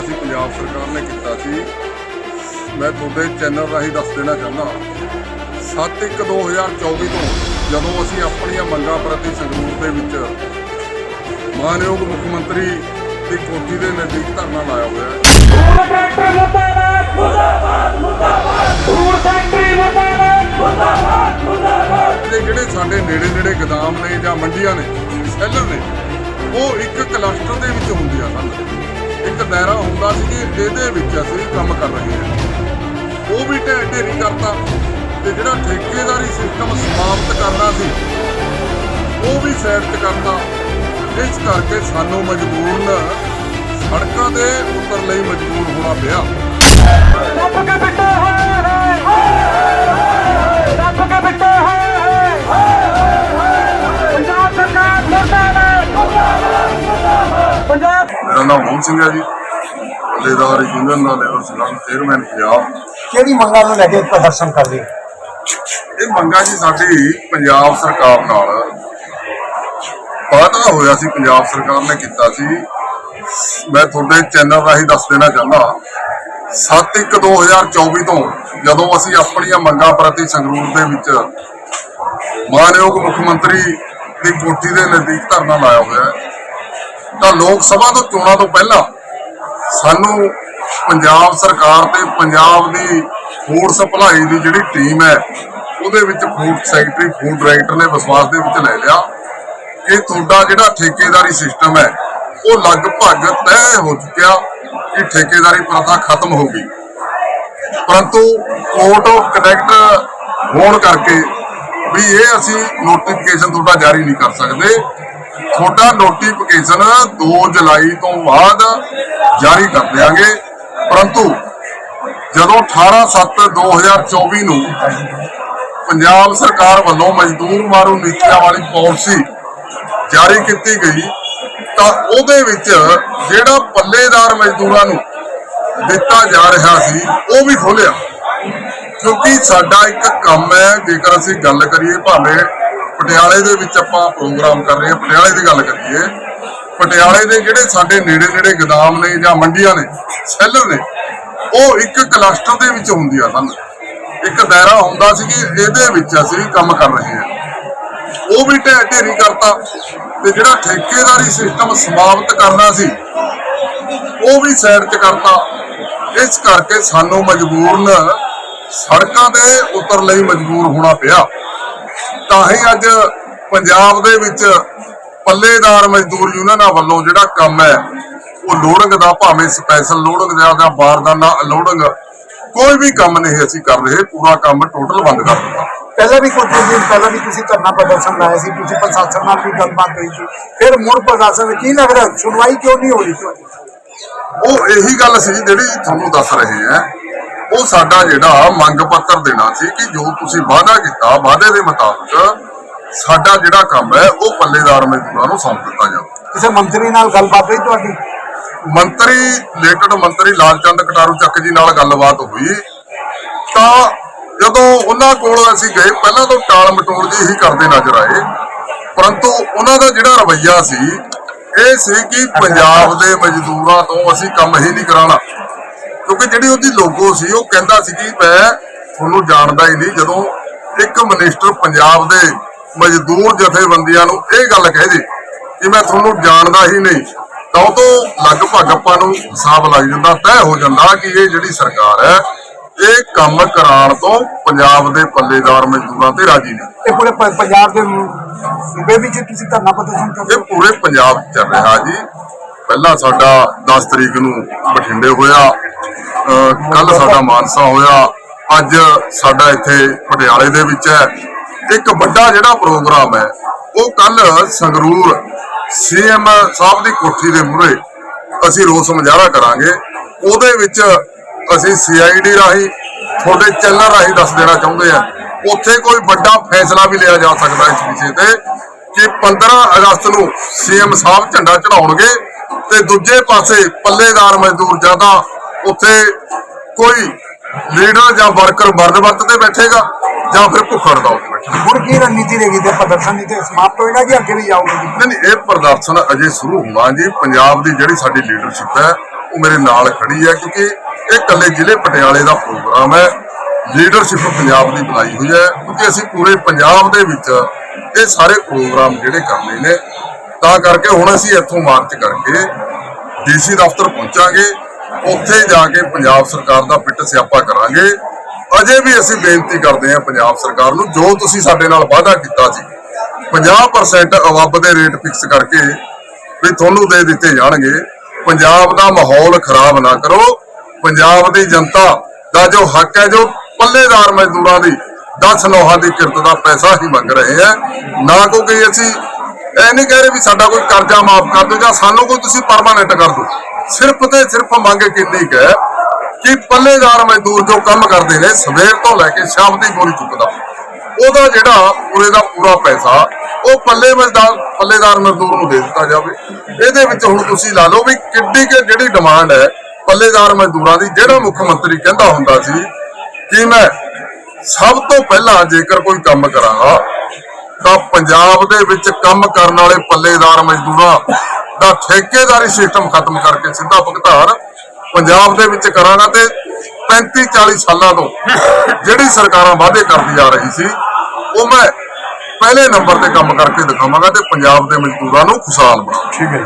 ਪੰਜਾਬ ਸਰਕਾਰ ਨੇ ਕੀਤਾ ਸੀ, ਮੈਂ ਤੁਹਾਡੇ ਚੈਨਲ ਰਾਹੀਂ ਦੱਸ ਦੇਣਾ ਚਾਹੁੰਦਾ 7/1/2024 ਤੋਂ ਜਦੋਂ ਅਸੀਂ ਆਪਣੀਆਂ ਮੰਗਾਂ ਪ੍ਰਤੀ ਸੰਗਰੂਰ ਦੇ ਵਿੱਚ ਮਾਨਯੋਗ ਮੁੱਖ ਮੰਤਰੀ ਦੀ ਕੋਠੀ ਦੇ ਨਜ਼ਦੀਕ ਧਰਨਾ ਲਾਇਆ ਹੋਇਆ ਹੈ। ਤੇ ਜਿਹੜੇ ਸਾਡੇ ਨੇੜੇ ਨੇੜੇ ਗਦਾਮ ਨੇ ਜਾਂ ਮੰਡੀਆਂ ਨੇ ਸੈਲਰ ਨੇ, ਉਹ ਇੱਕ ਕਲਸਟਰ ਦੇ ਵਿੱਚ ਹੁੰਦੀਆਂ ਹਨ ਇੱਕ ਦਾਇਰਾ ਹੁੰਦਾ ਸੀ ਕਿ ਇਹਦੇ ਵਿੱਚ ਅਸੀਂ ਕੰਮ ਕਰ ਰਹੇ ਹਾਂ। ਉਹ ਵੀ ਢੇਰ ਢੇਰੀ ਕਰਤਾ ਤੇ ਜਿਹੜਾ ਠੇਕੇਦਾਰੀ ਸਿਸਟਮ ਸਮਾਪਤ ਕਰਨਾ ਸੀ, ਉਹ ਵੀ ਸਾਈਡ ਤੇ ਕਰਤਾ। ਇਸ ਕਰਕੇ ਸਾਨੂੰ ਮਜਬੂਰਨ ਸੜਕਾਂ ਦੇ ਉੱਪਰ ਲਈ ਮਜਬੂਰ ਹੋਣਾ ਪਿਆ। ਰੱਬ ਕੇ ਬਿੱਟੇ ਹੋਏ ਹੋਏ। ਨਾਮ ਮੋਹਨ ਸਿੰਘ ਹੈ ਜੀ। ਬੱਲੇਦਾਰ ਯੂਨੀਅਨ ਦਾ ਲੈਵਲ ਸਲਾਮ ਚੇਅਰਮੈਨ ਪੰਜਾਬ ਕਿਹੜੀ ਮੰਗਾਂ ਨੂੰ ਲੈ ਕੇ ਪ੍ਰਦਰਸ਼ਨ ਕਰ ਰਹੇ? ਇਹ ਮੰਗਾ ਜੀ ਸਾਡੀ ਪੰਜਾਬ ਸਰਕਾਰ ਨਾਲ ਵਾਅਦਾ ਹੋਇਆ ਸੀ ਪੰਜਾਬ ਸਰਕਾਰ ਨੇ ਕੀਤਾ ਸੀ। ਮੈਂ ਤੁਹਾਡੇ ਚੈਨਲ ਰਾਹੀਂ ਦੱਸ ਦੇਣਾ ਚਾਹੁੰਦਾ 7/1/2024 ਤੋਂ ਜਦੋਂ ਅਸੀਂ ਆਪਣੀਆਂ ਮੰਗਾਂ ਪ੍ਰਤੀ ਸੰਗਰੂਰ ਦੇ ਵਿੱਚ ਮਾਨਯੋਗ ਮੁੱਖ ਮੰਤਰੀ ਦੀ ਕੋਠੀ ਦੇ ਨਜ਼ਦੀਕ ਧਰਨਾ ਲਾਇਆ ਹੋਇਆ ਹੈ ਤਾਂ ਲੋਕ ਸਭਾ ਤੋਂ ਚੋਣਾਂ ਤੋਂ ਪਹਿਲਾਂ ਸਾਨੂੰ ਪੰਜਾਬ ਸਰਕਾਰ ਤੇ ਪੰਜਾਬ ਦੀ ਫੂਡ ਸਪਲਾਈ ਦੀ ਜਿਹੜੀ ਟੀਮ ਹੈ, ਉਹਦੇ ਵਿੱਚ ਫੂਡ ਸੈਕਟਰੀ ਫੂਡ ਡਾਇਰੈਕਟਰ ਨੇ ਵਿਸ਼ਵਾਸ ਦੇ ਵਿੱਚ ਲੈ ਲਿਆ ਕਿ ਤੁਹਾਡਾ ਜਿਹੜਾ ਠੇਕੇਦਾਰੀ ਸਿਸਟਮ ਹੈ, ਉਹ ਲਗਭਗ ਤੈਅ ਹੋ ਚੁੱਕਿਆ ਕਿ ਠੇਕੇਦਾਰੀ ਪ੍ਰਥਾ ਖਤਮ ਹੋ ਗਈ। ਪਰੰਤੂ ਕੋਰਟ ਆਫ ਕਨੈਕਟ ਹੋਣ ਕਰਕੇ ਵੀ ਇਹ ਅਸੀਂ ਨੋਟੀਫਿਕੇਸ਼ਨ ਤੁਹਾਡਾ ਜਾਰੀ ਨਹੀਂ ਕਰ ਸਕਦੇ। ਤੁਹਾਡਾ ਨੋਟੀਫਿਕੇਸ਼ਨ 2 ਜੁਲਾਈ ਤੋਂ ਬਾਅਦ ਜਾਰੀ ਕਰ ਦਿਆਂਗੇ। ਪਰੰਤੂ ਜਦੋਂ 18/7/2024 ਨੂੰ ਪੰਜਾਬ ਸਰਕਾਰ ਵੱਲੋਂ ਮਜ਼ਦੂਰ ਮਾਰੂ ਨੀਤੀਆਂ ਵਾਲੀ ਪਾਲਿਸੀ ਜਾਰੀ ਕੀਤੀ ਗਈ, ਤਾਂ ਉਹਦੇ ਵਿੱਚ ਜਿਹੜਾ ਪੱਲੇਦਾਰ ਮਜ਼ਦੂਰਾਂ ਨੂੰ ਦਿੱਤਾ ਜਾ ਰਿਹਾ ਸੀ, ਉਹ ਵੀ ਖੋਲਿਆ ਕਿਉਂਕਿ ਸਾਡਾ ਇੱਕ ਕੰਮ ਹੈ, ਜੇਕਰ ਅਸੀਂ ਗੱਲ ਕਰੀਏ ਭਾਵੇਂ ਪਟਿਆਲੇ ਦੇ ਵਿੱਚ ਆਪਾਂ ਪ੍ਰੋਗਰਾਮ ਕਰ ਰਹੇ ਹਾਂ, ਪਟਿਆਲੇ ਦੀ ਗੱਲ ਕਰੀਏ। ਪਟਿਆਲੇ ਦੇ ਜਿਹੜੇ ਸਾਡੇ ਨੇੜੇ ਨੇੜੇ ਗਦਾਮ ਨੇ ਜਾਂ ਮੰਡੀਆਂ ਨੇ ਸੈਲਰ ਨੇ, ਉਹ ਇੱਕ ਕਲਸਟਰ ਦੇ ਵਿੱਚ ਹੁੰਦੀਆਂ ਸਨ। ਇੱਕ ਦਾਇਰਾ ਹੁੰਦਾ ਸੀ ਕਿ ਇਹਦੇ ਵਿੱਚ ਅਸੀਂ ਕੰਮ ਕਰ ਰਹੇ ਹਾਂ। ਉਹ ਵੀ ਢਹਿ ਢੇਰੀ ਕਰਤਾ ਤੇ ਜਿਹੜਾ ਠੇਕੇਦਾਰੀ ਸਿਸਟਮ ਸਮਾਪਤ ਕਰਨਾ ਸੀ, ਉਹ ਵੀ ਸਾਈਡ 'ਚ ਕਰਤਾ। ਇਸ ਕਰਕੇ ਸਾਨੂੰ ਮਜਬੂਰਨ ਸੜਕਾਂ ਦੇ ਉਤਰ ਲਈ ਮਜਬੂਰ ਹੋਣਾ ਪਿਆ। ਤਾਂ ਹੀ ਅੱਜ ਪੰਜਾਬ ਦੇ ਵਿੱਚ ਪੱਲੇਦਾਰ ਮਜ਼ਦੂਰ ਯੂਨੀਅਨਾਂ ਵੱਲੋਂ ਜਿਹੜਾ ਕੰਮ ਹੈ ਉਹ ਲੋਡਿੰਗ ਦਾ ਭਾਵੇਂ ਸਪੈਸ਼ਲ ਲੋਡਿੰਗ ਜਾਂ ਜਾਂ ਬਾਰਦਾਨਾ ਲੋਡਿੰਗ ਕੋਈ ਵੀ ਕੰਮ ਨਹੀਂ ਅਸੀਂ ਕਰ ਰਹੇ ਪੂਰਾ ਕੰਮ ਟੋਟਲ ਬੰਦ ਕਰ ਦਿੱਤਾ। ਪਹਿਲਾਂ ਵੀ ਕੁਝ ਦਿਨ ਪਹਿਲਾਂ ਵੀ ਤੁਸੀਂ ਧਰਨਾ ਪ੍ਰਦਰਸ਼ਨ ਲਾਇਆ ਸੀ ਤੁਸੀਂ ਪ੍ਰਸ਼ਾਸਨ ਨਾਲ ਵੀ ਗੱਲਬਾਤ ਹੋਈ ਸੀ। ਫਿਰ ਮੁੜ ਪ੍ਰਸ਼ਾਸਨ ਕੀ ਲੱਗ ਰਿਹਾ? ਸੁਣਵਾਈ ਕਿਉਂ ਨਹੀਂ ਹੋ ਰਹੀ ਤੁਹਾਡੀ? ਉਹ ਇਹੀ ਗੱਲ ਸੀ ਜਿਹੜੀ ਤੁਹਾਨੂੰ ਦੱਸ ਰਹੇ ਆ ਉਹ ਸਾਡਾ ਜਿਹੜਾ ਮੰਗ ਪੱਤਰ ਦੇਣਾ ਸੀ ਕਿ ਜੋ ਤੁਸੀਂ ਵਾਅਦਾ ਕੀਤਾ ਵਾਅਦੇ ਦੇ ਮੁਤਾਬਕ ਸਾਡਾ ਜਿਹੜਾ ਕੰਮ ਹੈ ਉਹ ਪੱਲੇਦਾਰ ਮਜ਼ਦੂਰਾਂ ਨੂੰ ਸੌਂਪ ਦਿੱਤਾ ਜਾਵੇ। ਕਿਸੇ ਮੰਤਰੀ ਨਾਲ ਗੱਲਬਾਤ ਹੋਈ ਤੁਹਾਡੀ? ਮੰਤਰੀ ਲੇਟਡ ਮੰਤਰੀ ਲਾਲਚੰਦ ਕਟਾਰੂ ਚੱਕ ਜੀ ਨਾਲ ਗੱਲਬਾਤ ਹੋਈ ਤਾਂ ਜਦੋਂ ਉਹਨਾਂ ਕੋਲ ਅਸੀਂ ਗਏ ਪਹਿਲਾਂ ਤਾਂ ਟਾਲ ਮਟੋਲ ਜੀ ਹੀ ਕਰਦੇ ਨਜ਼ਰ ਆਏ ਪਰੰਤੂ ਉਹਨਾਂ ਦਾ ਜਿਹੜਾ ਰਵੱਈਆ ਸੀ ਇਹ ਸੀ ਕਿ ਪੰਜਾਬ ਦੇ ਮਜ਼ਦੂਰਾਂ ਤੋਂ ਅਸੀਂ ਕੰਮ ਹੀ ਨਹੀਂ ਕਰਾਉਣਾ। ਕਿਉਂਕਿ ਜਿਹੜੀ ਉਹਦੀ ਲੋਗੋ ਸੀ ਉਹ ਕਹਿੰਦਾ ਸੀ ਕਿ ਮੈਂ ਤੁਹਾਨੂੰ ਜਾਣਦਾ ਹੀ ਨਹੀਂ ਜਦੋਂ ਇੱਕ ਮਿਨਿਸਟਰ ਪੰਜਾਬ ਦੇ ਮਜ਼ਦੂਰ ਜਥੇਬੰਦੀਆਂ ਨੂੰ ਇਹ ਗੱਲ ਕਹਿ ਦੇ ਕਿ ਮੈਂ ਤੁਹਾਨੂੰ ਜਾਣਦਾ ਹੀ ਨਹੀਂ ਤਾਂ ਉਹ ਤੋਂ ਲਗਭਗ ਆਪਾਂ ਨੂੰ ਹਿਸਾਬ ਲੱਗ ਜਾਂਦਾ ਤੈਅ ਹੋ ਜਾਂਦਾ ਕਿ ਇਹ ਜਿਹੜੀ ਸਰਕਾਰ ਹੈ ਇਹ ਕੰਮ ਕਰਾਉਣ ਤੋਂ ਪੰਜਾਬ ਦੇ ਪੱਲੇਦਾਰ ਮਜ਼ਦੂਰਾਂ ਤੇ ਰਾਜੀ ਨਹੀਂ। ਇਹ ਪੂਰੇ ਪੰਜਾਬ ਦੇ ਸੂਬੇ ਵਿੱਚ ਤੁਸੀਂ ਧਰਨਾ ਪ੍ਰਦਰਸ਼ਨ ਕਰ ਰਹੇ ਇਹ ਪੂਰੇ ਪੰਜਾਬ ਚੱਲ ਰਿਹਾ ਜੀ। ਪਹਿਲਾ ਸਾਡਾ 10 ਤਰੀਕ ਨੂੰ ਬਠਿੰਡੇ ਹੋਇਆ ਕੱਲ ਸਾਡਾ ਮਾਨਸਾ ਹੋਇਆ, ਅੱਜ ਸਾਡਾ ਇੱਥੇ ਪਟਿਆਲੇ ਦੇ ਵਿੱਚ ਹੈ। ਇੱਕ ਵੱਡਾ ਜਿਹੜਾ ਪ੍ਰੋਗਰਾਮ ਹੈ, ਉਹ ਕੱਲ ਸੰਗਰੂਰ ਸੀਐਮ ਸਾਹਿਬ ਦੀ ਕੋਠੀ ਦੇ ਮੂਹਰੇ ਅਸੀਂ ਰੋਸ ਮੁਜ਼ਾਹਰਾ ਕਰਾਂਗੇ। ਉਹਦੇ ਵਿੱਚ ਅਸੀਂ ਸੀਆਈਡੀ ਰਾਹੀਂ, ਤੁਹਾਡੇ ਚੈਨਲ ਰਾਹੀਂ ਦੱਸ ਦੇਣਾ ਚਾਹੁੰਦੇ ਆ ਉੱਥੇ ਕੋਈ ਵੱਡਾ ਫੈਸਲਾ ਵੀ ਲਿਆ ਜਾ ਸਕਦਾ ਇਸ ਵਿਸ਼ੇ ਤੇ ਕਿ 15 ਅਗਸਤ ਨੂੰ ਸੀਐਮ ਸਾਹਿਬ ਝੰਡਾ ਚੜਾਉਣਗੇ ਤੇ ਦੂਜੇ ਪਾਸੇ ਪੱਲੇਦਾਰ ਮਜ਼ਦੂਰ ਜ਼ਿਆਦਾ ਉੱਥੇ ਕੋਈ ਲੀਡਰ ਜਾਂ ਵਰਕਰ ਮਰਨ ਵਰਤ ਤੇ ਬੈਠੇਗਾ ਜਾਂ ਫਿਰ ਭੁੱਖ ਹੜਤਾਲ ਤੇ ਬੈਠੇਗਾ। ਹੁਣ ਕੀ ਰਣਨੀਤੀ ਰਹੇਗੀ ਤੇ ਪ੍ਰਦਰਸ਼ਨ ਦੀ ਤੇ ਸਮਾਪਤ ਹੋਏਗਾ ਕਿ ਅੱਗੇ ਵੀ ਜਾਓਗੇ ਜੀ। ਨਹੀਂ ਨਹੀਂ ਇਹ ਪ੍ਰਦਰਸ਼ਨ ਅਜੇ ਸ਼ੁਰੂ ਹੋਣਾ ਜੀ। ਪੰਜਾਬ ਦੀ ਜਿਹੜੀ ਸਾਡੀ ਲੀਡਰਸ਼ਿਪ ਹੈ ਉਹ ਮੇਰੇ ਨਾਲ ਖੜੀ ਹੈ ਕਿਉਂਕਿ ਇਹ ਇਕੱਲੇ ਜ਼ਿਲ੍ਹੇ ਪਟਿਆਲੇ ਦਾ ਪ੍ਰੋਗਰਾਮ ਹੈ। ਲੀਡਰਸ਼ਿਪ ਪੰਜਾਬ ਦੀ ਬਣਾਈ ਹੋਈ ਹੈ ਕਿਉਂਕਿ ਅਸੀਂ ਪੂਰੇ ਪੰਜਾਬ ਦੇ ਵਿੱਚ ਇਹ ਸਾਰੇ ਪ੍ਰੋਗਰਾਮ ਜਿਹੜੇ ਕਰਨੇ ਨੇ ਤਾਂ ਕਰਕੇ ਹੁਣ ਅਸੀਂ ਇੱਥੋਂ ਮਾਰਚ ਕਰਕੇ ਡੀਸੀ ਦਫ਼ਤਰ ਪਹੁੰਚਾਂਗੇ। ਉੱਥੇ ਜਾ ਕੇ ਪੰਜਾਬ ਸਰਕਾਰ ਦਾ ਪਿੱਟ ਸਿਆਪਾ ਕਰਾਂਗੇ। ਅਜੇ ਵੀ ਅਸੀਂ ਬੇਨਤੀ ਕਰਦੇ ਹਾਂ ਪੰਜਾਬ ਸਰਕਾਰ ਨੂੰ, ਜੋ ਤੁਸੀਂ ਸਾਡੇ ਨਾਲ ਵਾਅਦਾ ਕੀਤਾ ਸੀ 50% ਅਵੱਬ ਦੇ ਰੇਟ ਫਿਕਸ ਕਰਕੇ ਵੀ ਤੁਹਾਨੂੰ ਦੇ ਦਿੱਤੇ ਜਾਣਗੇ। ਪੰਜਾਬ ਦਾ ਮਾਹੌਲ ਖਰਾਬ ਨਾ ਕਰੋ। ਪੰਜਾਬ ਦੀ ਜਨਤਾ ਦਾ ਜੋ ਹੱਕ ਹੈ, ਜੋ ਪੱਲੇਦਾਰ ਮਜ਼ਦੂਰਾਂ ਦੀ 10 ਨੋਹਾਂ ਦੀ ਕਿਰਤ ਦਾ ਪੈਸਾ ਹੀ ਮੰਗ ਰਹੇ ਹੈ। ਨਾ ਕੋਈ ਅਸੀਂ ਇਹ ਨਹੀਂ ਕਹਿ ਰਹੇ ਵੀ ਸਾਡਾ ਕੋਈ ਕਰਜ਼ਾ ਮਾਫ ਕਰ ਦਿਓ ਜਾਂ ਸਾਨੂੰ ਕੋਈ ਤੁਸੀਂ ਪਰਮਾਨੈਂਟ ਕਰ ਦਿਓ। ਸਿਰਫ ਤੇ ਸਿਰਫ ਮੰਗ ਕਿੰਨੀ ਹੈ ਕਿ ਪੱਲੇਦਾਰ ਮਜ਼ਦੂਰ ਜੋ ਕੰਮ ਕਰਦੇ ਨੇ, ਸਵੇਰ ਤੋਂ ਲੈ ਕੇ ਸ਼ਾਮ ਦੀ ਗੋਲੀ ਚੁੱਕਦਾ। ਉਹਦਾ ਜਿਹੜਾ ਪੂਰੇ ਦਾ ਪੂਰਾ ਪੈਸਾ, ਉਹ ਪੱਲੇ ਮਜ਼ਦਾਰ, ਪੱਲੇਦਾਰ ਮਜ਼ਦੂਰ ਨੂੰ ਦੇ ਦਿੱਤਾ ਜਾਵੇ। ਇਹਦੇ ਵਿੱਚ ਹੁਣ ਤੁਸੀਂ ਲਾ ਲਓ ਵੀ ਕਿੱਡੀ ਕਿ ਜਿਹੜੀ ਡਿਮਾਂਡ ਹੈ ਪੱਲੇਦਾਰ ਮਜ਼ਦੂਰਾਂ ਦੀ, ਜਿਹੜਾ ਮੁੱਖ ਮੰਤਰੀ ਕਹਿੰਦਾ ਹੁੰਦਾ ਸੀ ਕਿ ਮੈਂ ਸਭ ਤੋਂ ਪਹਿਲਾਂ ਜੇਕਰ ਕੋਈ ਕੰਮ ਕਰਾਂਗਾ ਤਾਂ ਪੰਜਾਬ ਦੇ ਵਿੱਚ ਕੰਮ ਕਰਨ ਵਾਲੇ ਪੱਲੇਦਾਰ ਮਜ਼ਦੂਰਾਂ ਦਾ ਠੇਕੇਦਾਰੀ ਸਿਸਟਮ ਖਤਮ ਕਰਕੇ ਸਿੱਧਾ ਭੁਗਤਾਨ ਪੰਜਾਬ ਦੇ ਵਿੱਚ ਕਰਾਂਗਾ ਤੇ 35 40 ਸਾਲਾਂ ਤੋਂ ਜਿਹੜੀ ਸਰਕਾਰਾਂ ਵਾਅਦੇ ਕਰਦੀ ਆ ਰਹੀ ਸੀ, ਉਹ ਮੈਂ ਪਹਿਲੇ ਨੰਬਰ ਤੇ ਕੰਮ ਕਰਕੇ ਦਿਖਾਵਾਂਗਾ ਤੇ ਪੰਜਾਬ ਦੇ ਮਜ਼ਦੂਰਾਂ ਨੂੰ ਖੁਸ਼ਹਾਲ ਬਣਾਵਾਂਗਾ ਠੀਕ ਹੈ